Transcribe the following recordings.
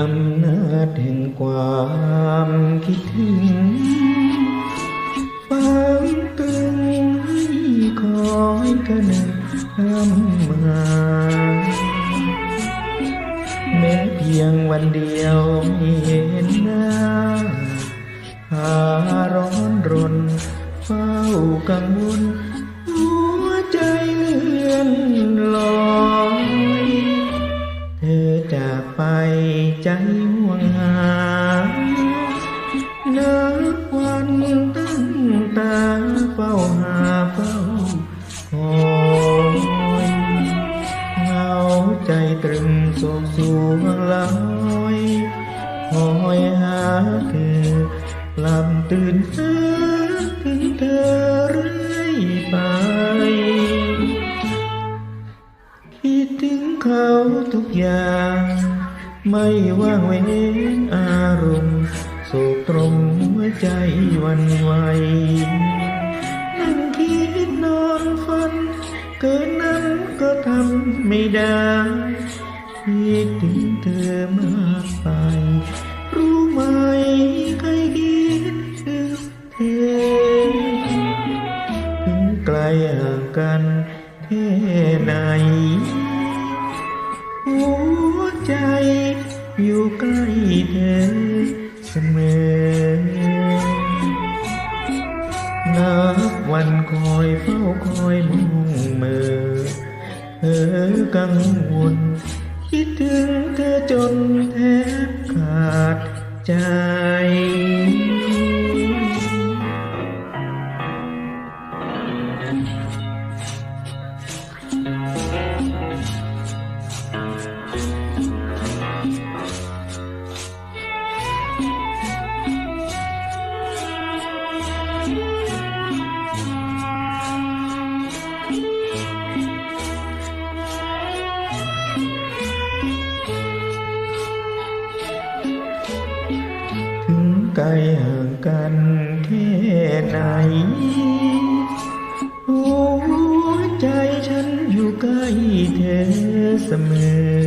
อำนาจแห่งความคิดถึงฟังตึงให้คอยกันทำมา แม้เพียงวันเดียวไม่เห็นหน้าหาร้อนรนเฝ้ากังวลหัวใจเลื่อน จากไปใจห่วงหานับวันตั้งตาเฝ้าหาเฝ้าคอยเหงาใจตรึงโศกสวงลอยคอยหาเธอลำตื่นหาถึ ทุกอย่าง ไม่ว่างเว้นอารมณ์โศกตรงหัวใจวันไหวนั่งคิดนอนฝัน เกินนั้นก็ทำไม่ได้คิดถึงเธอมากไป รู้ไหมใครคิดถึงเธอ ถึงไกลห่างกันแค่ไหน อยู่ใกล้เธอเสมอนับวันคอยเฝ้ ไกลห่างกันแค่ไหน หัวใจฉันอยู่ใกล้เธอเสมอ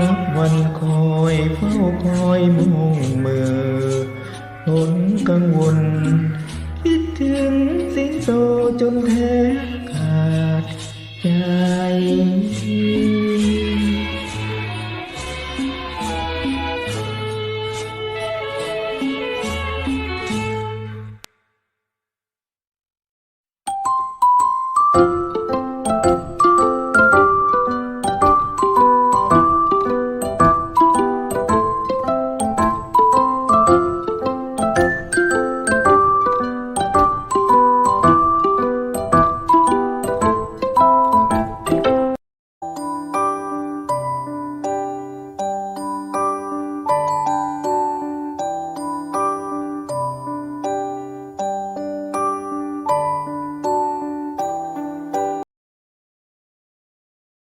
นับวันคอยเฝ้าคอยมองเมื่อทนกังวล คิดถึงสิงโตจนแทบขาดใจ